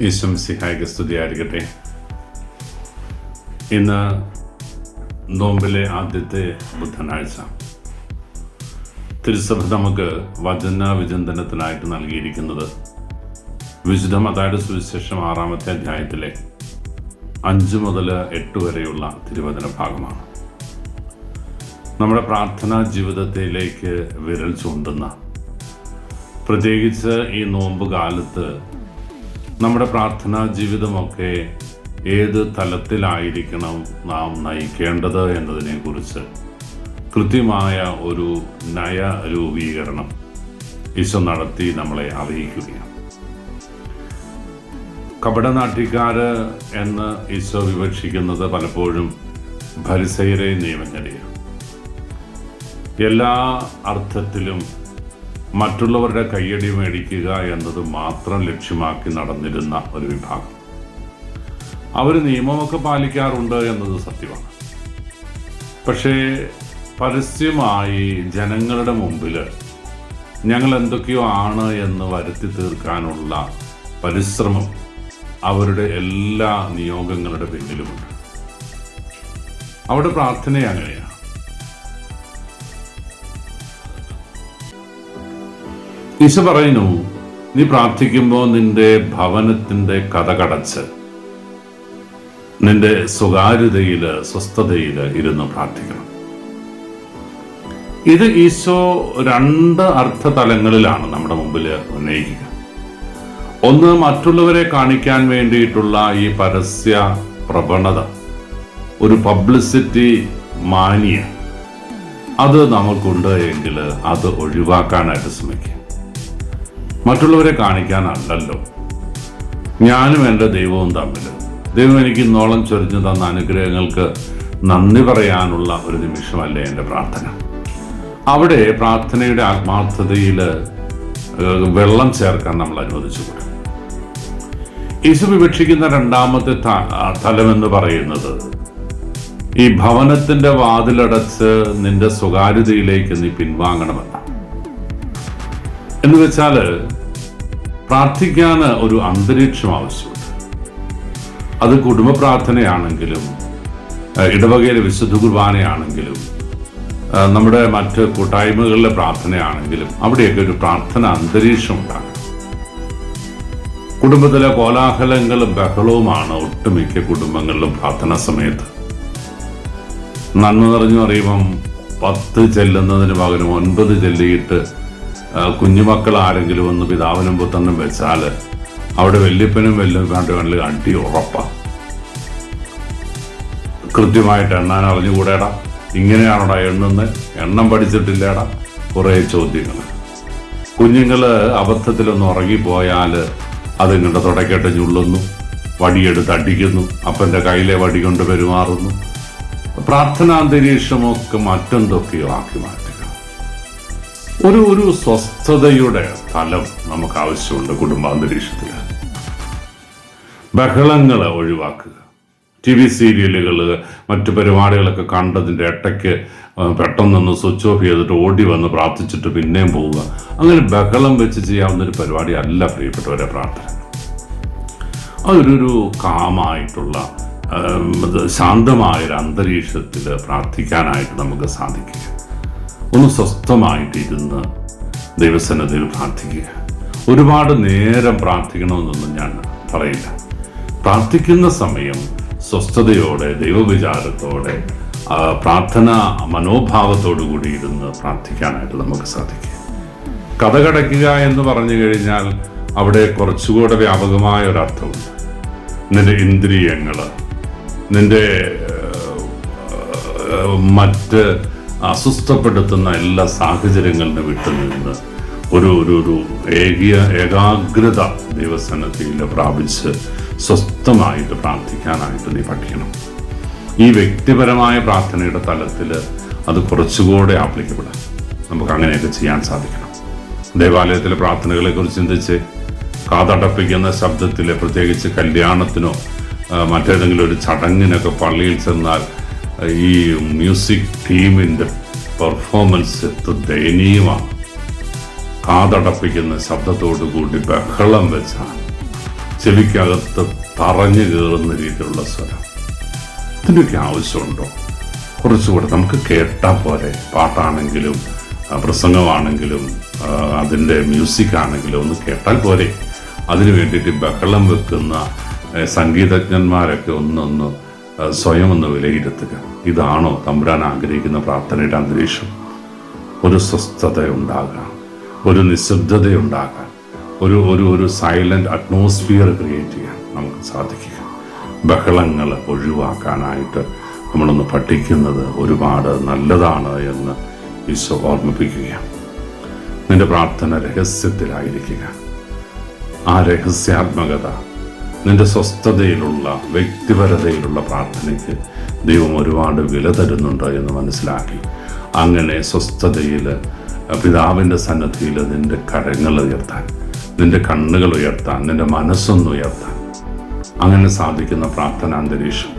ഈശ്വം സിഹായിക്ക് സ്തുതിയായിരിക്കട്ടെ. ഇന്ന് നോമ്പിലെ ആദ്യത്തെ ബുധനാഴ്ച. തിരുസഭ നമുക്ക് വചന വിചിന്തനത്തിനായിട്ട് നൽകിയിരിക്കുന്നത് വിശുദ്ധ മതായുടെ സുവിശേഷം ആറാമത്തെ അധ്യായത്തിലെ അഞ്ച് മുതൽ എട്ട് വരെയുള്ള തിരുവചന ഭാഗമാണ്. നമ്മുടെ പ്രാർത്ഥനാ ജീവിതത്തിലേക്ക് വിരൽ ചൂണ്ടുന്ന പ്രത്യേകിച്ച് ഈ നോമ്പ് കാലത്ത് നമ്മുടെ പ്രാർത്ഥനാ ജീവിതമൊക്കെ ഏത് തലത്തിലായിരിക്കണം നാം നയിക്കേണ്ടത് എന്നതിനെക്കുറിച്ച് കൃത്യമായ ഒരു നയ രൂപീകരണം ഈശോ നടത്തി നമ്മളെ അറിയിക്കുകയാണ്. കപടനാട്ടിക്കാര് എന്ന് ഈശോ വിവക്ഷിക്കുന്നത് പലപ്പോഴും ഭരിസൈരെ നിയമജ്ഞരെയാണ്. എല്ലാ അർത്ഥത്തിലും മറ്റുള്ളവരുടെ കയ്യടി മേടിക്കുക എന്നത് മാത്രം ലക്ഷ്യമാക്കി നടന്നിരുന്ന ഒരു വിഭാഗം. അവർ നിയമമൊക്കെ പാലിക്കാറുണ്ട് എന്നത് സത്യമാണ്. പക്ഷേ പരസ്യമായി ജനങ്ങളുടെ മുമ്പിൽ ഞങ്ങൾ എന്തൊക്കെയോ ആണ് എന്ന് വരുത്തി തീർക്കാനുള്ള പരിശ്രമം അവരുടെ എല്ലാ നിയോഗങ്ങളുടെ പിന്നിലുമുണ്ട്. അവിടെ പ്രാർത്ഥന അങ്ങനെയാണ് ഈശോ പറയുന്നു നീ പ്രാർത്ഥിക്കുമ്പോൾ നിന്റെ ഭവനത്തിന്റെ കഥ കടച്ച് നിന്റെ സ്വകാര്യതയിൽ സ്വസ്ഥതയിൽ ഇരുന്ന് പ്രാർത്ഥിക്കണം. ഇത് ഈശോ രണ്ട് അർത്ഥ തലങ്ങളിലാണ് നമ്മുടെ മുമ്പിൽ ഉന്നയിക്കുക. ഒന്ന് മറ്റുള്ളവരെ കാണിക്കാൻ വേണ്ടിയിട്ടുള്ള ഈ പരസ്യ പ്രവണത ഒരു പബ്ലിസിറ്റി മാനിയ. അത് നമുക്കുണ്ട് എങ്കിൽ അത് ഒഴിവാക്കാനായിട്ട് ശ്രമിക്കുക. മറ്റുള്ളവരെ കാണിക്കാനല്ലല്ലോ. ഞാനും എന്റെ ദൈവവും തമ്മിൽ ദൈവം എനിക്ക് ഇന്നോളം ചൊരിഞ്ഞു തന്ന അനുഗ്രഹങ്ങൾക്ക് നന്ദി പറയാനുള്ള ഒരു നിമിഷമല്ലേ എന്റെ പ്രാർത്ഥന. അവിടെ പ്രാർത്ഥനയുടെ ആത്മാർത്ഥതയിൽ വെള്ളം ചേർക്കാൻ നമ്മൾ അനുവദിച്ചു കൊടുക്കും. യേശു വിവക്ഷിക്കുന്ന രണ്ടാമത്തെ ത- എന്ന് തലമെന്ന് പറയുന്നത് ഈ ഭവനത്തിന്റെ വാതിലടച്ച് നിന്റെ സ്വകാര്യതയിലേക്ക് നീ പിൻവാങ്ങണമെന്നാണ്. എന്ന് വെച്ചാൽ പ്രാർത്ഥിക്കാൻ ഒരു അന്തരീക്ഷം ആവശ്യമുണ്ട്. അത് കുടുംബ പ്രാർത്ഥനയാണെങ്കിലും ഇടവകയിലെ വിശുദ്ധ കുർബാനയാണെങ്കിലും നമ്മുടെ മറ്റ് കൂട്ടായ്മകളിലെ പ്രാർത്ഥനയാണെങ്കിലും അവിടെയൊക്കെ ഒരു പ്രാർത്ഥന അന്തരീക്ഷം ഉണ്ടാകും കുടുംബത്തിലെ കോലാഹലങ്ങളും ബഹളവുമാണ് ഒട്ടുമിക്ക കുടുംബങ്ങളിലും പ്രാർത്ഥന സമയത്ത്. നന്മ നിറഞ്ഞു അറിയുമ്പം പത്ത് ചെല്ലുന്നതിന് പകരം ഒൻപത് ചെല്ലിയിട്ട് കുഞ്ഞുമക്കൾ ആരെങ്കിലും ഒന്ന് പിതാവിനും പുത്രനും വെച്ചാൽ അവിടെ വല്യപ്പനും വല്യപ്പാണ്ടുകളിൽ കണ്ടി ഉറപ്പാണ് കൃത്യമായിട്ട് എണ്ണാൻ അറിഞ്ഞുകൂടേടാ. ഇങ്ങനെയാണോടാ എണ്ണുന്നത് എണ്ണം പഠിച്ചിട്ടില്ലേടാ? കുറേ ചോദ്യങ്ങൾ കുഞ്ഞുങ്ങൾ അബദ്ധത്തിലൊന്ന് ഉറങ്ങിപ്പോയാൽ അതിങ്ങളുടെ തുടക്കട്ട് ഞുള്ളുന്നു. വടിയെടുത്ത് അടിക്കുന്നു. അപ്പന്റെ കയ്യിലെ വടി കൊണ്ട് പെരുമാറുന്നു. പ്രാർത്ഥനാന്തരീക്ഷമൊക്കെ മറ്റെന്തൊക്കെയോ ആക്കി മാറ്റുക ഒരു ഒരു സ്വസ്ഥതയുടെ സ്ഥലം നമുക്ക് ആവശ്യമുണ്ട് കുടുംബാന്തരീക്ഷത്തിൽ. ബഹളങ്ങളെ ഒഴിവാക്കുക. ടി വി സീരിയലുകൾ മറ്റു പരിപാടികളൊക്കെ കണ്ടതിന്റെ ഇടയ്ക്ക് പെട്ടെന്നൊന്ന് സ്വിച്ച് ഓഫ് ചെയ്തിട്ട് ഓടി വന്ന് പ്രാർത്ഥിച്ചിട്ട് പിന്നെയും പോവുക. അങ്ങനെ ബഹളം വെച്ച് ചെയ്യാവുന്ന ഒരു പരിപാടി അല്ല പ്രിയപ്പെട്ടവരെ പ്രാർത്ഥന. അതൊരു കാമായിട്ടുള്ള ശാന്തമായൊരു അന്തരീക്ഷത്തിൽ പ്രാർത്ഥിക്കാനായിട്ട് നമുക്ക് സാധിക്കുക. ഒന്ന് സ്വസ്ഥമായിട്ടിരുന്ന് ദൈവസന്നദ്ധയിൽ പ്രാർത്ഥിക്കുക. ഒരുപാട് നേരം പ്രാർത്ഥിക്കണമെന്നൊന്നും ഞാൻ പറയില്ല. പ്രാർത്ഥിക്കുന്ന സമയം സ്വസ്ഥതയോടെ ദൈവവിചാരത്തോടെ പ്രാർത്ഥന മനോഭാവത്തോടു കൂടി ഇരുന്ന് പ്രാർത്ഥിക്കാനായിട്ട് നമുക്ക് സാധിക്കും. കഥ കടയ്ക്കുക എന്ന് പറഞ്ഞു കഴിഞ്ഞാൽ അവിടെ കുറച്ചുകൂടെ വ്യാപകമായ ഒരർത്ഥമുണ്ട്. നിന്റെ ഇന്ദ്രിയങ്ങൾ നിന്റെ മറ്റ് അസ്വസ്ഥപ്പെടുത്തുന്ന എല്ലാ സാഹചര്യങ്ങളിലും വിട്ടു നിന്ന് ഒരു ഒരു ഒരു ഏകിയ ഏകാഗ്രത ദൈവസന്നദ്ധിയിൽ പ്രാപിച്ച് സ്വസ്ഥമായിട്ട് പ്രാർത്ഥിക്കാനായിട്ട് നീ പഠിക്കണം. ഈ വ്യക്തിപരമായ പ്രാർത്ഥനയുടെ തലത്തിൽ അത് കുറച്ചുകൂടെ ആപ്ലിക്കപ്പെടാം. നമുക്ക് അങ്ങനെയൊക്കെ ചെയ്യാൻ സാധിക്കണം. ദേവാലയത്തിലെ പ്രാർത്ഥനകളെ കുറിച്ച് ചിന്തിച്ച് കാതടപ്പിക്കുന്ന ശബ്ദത്തിൽ പ്രത്യേകിച്ച് കല്യാണത്തിനോ മറ്റേതെങ്കിലും ഒരു ചടങ്ങിനൊക്കെ പള്ളിയിൽ ചെന്നാൽ ഈ മ്യൂസിക് ടീമിന്റെ പെർഫോമൻസ് ദയനീയമാണ്. കാതടപ്പിക്കുന്ന ശബ്ദത്തോടു കൂടി ബഹളം വെച്ചാണ്. ചെവിക്കകത്ത് തറഞ്ഞു കയറുന്ന രീതിയിലുള്ള സ്വരം. ഇതിന്റെയൊക്കെ ആവശ്യമുണ്ടോ? കുറച്ചുകൂടെ നമുക്ക് കേട്ടാൽ പോലെ പാട്ടാണെങ്കിലും പ്രസംഗമാണെങ്കിലും അതിന്റെ മ്യൂസിക് ആണെങ്കിലും ഒന്ന് കേട്ടാൽ പോരെ. അതിനു വേണ്ടിയിട്ട് ബഹളം വെക്കുന്ന സംഗീതജ്ഞന്മാരൊക്കെ ഒന്നൊന്ന് സ്വയം ഒന്ന് വിലയിരുത്തുക. ഇതാണോ തമ്പുരാൻ ആഗ്രഹിക്കുന്ന പ്രാർത്ഥനയുടെ അന്തരീക്ഷം? ഒരു സ്വസ്ഥത ഉണ്ടാകാം ഒരു നിശബ്ദത ഉണ്ടാകാൻ ഒരു ഒരു ഒരു സൈലന്റ് അറ്റ്മോസ്ഫിയർ ക്രിയേറ്റ് ചെയ്യാൻ നമുക്ക് സാധിക്കുക. ബഹളങ്ങൾ ഒഴിവാക്കാനായിട്ട് നമ്മളൊന്ന് പഠിക്കുന്നത് ഒരുപാട് നല്ലതാണ് എന്ന് ഈശോ ഓർമ്മിപ്പിക്കുകയാണ്. നിന്റെ പ്രാർത്ഥന രഹസ്യത്തിലായിരിക്കുക. ആ രഹസ്യാത്മകത നിന്റെ സ്വസ്ഥതയിലുള്ള വ്യക്തിപരതയിലുള്ള പ്രാർത്ഥനയ്ക്ക് ദൈവം ഒരുപാട് വില തരുന്നുണ്ട് എന്ന് മനസ്സിലാക്കി. അങ്ങനെ സ്വസ്ഥതയിൽ പിതാവിന്റെ സന്നദ്ധിയിൽ നിന്റെ കരങ്ങൾ ഉയർത്താൻ നിന്റെ കണ്ണുകൾ ഉയർത്താൻ നിന്റെ മനസ്സൊന്ന് ഉയർത്താൻ അങ്ങനെ സാധിക്കുന്ന പ്രാർത്ഥന അന്തരീക്ഷം.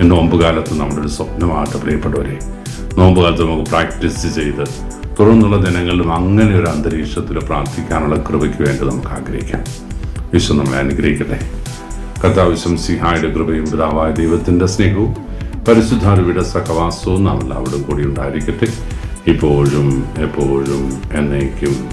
ഈ നോമ്പുകാലത്ത് നമ്മുടെ ഒരു സ്വപ്നമായിട്ട് പ്രിയപ്പെട്ടവരെ. നോമ്പുകാലത്ത് നമുക്ക് പ്രാക്ടീസ് ചെയ്ത് തുടർന്നുള്ള ദിനങ്ങളിലും അങ്ങനെ ഒരു അന്തരീക്ഷത്തിൽ പ്രാർത്ഥിക്കാനുള്ള കൃപയ്ക്ക് വേണ്ടി നമുക്ക് ആഗ്രഹിക്കാം. ഈശോ നമ്മളെ അനുഗ്രഹിക്കട്ടെ. കർത്താവശ്യം സിഹായുടെ കൃപയും പിതാവായ ദൈവത്തിന്റെ സ്നേഹവും പരിശുദ്ധാരുവിടെ സഹവാസവും നാം എല്ലാവരും കൂടി ഉണ്ടായിരിക്കട്ടെ. ഇപ്പോഴും എപ്പോഴും എന്നേക്കും.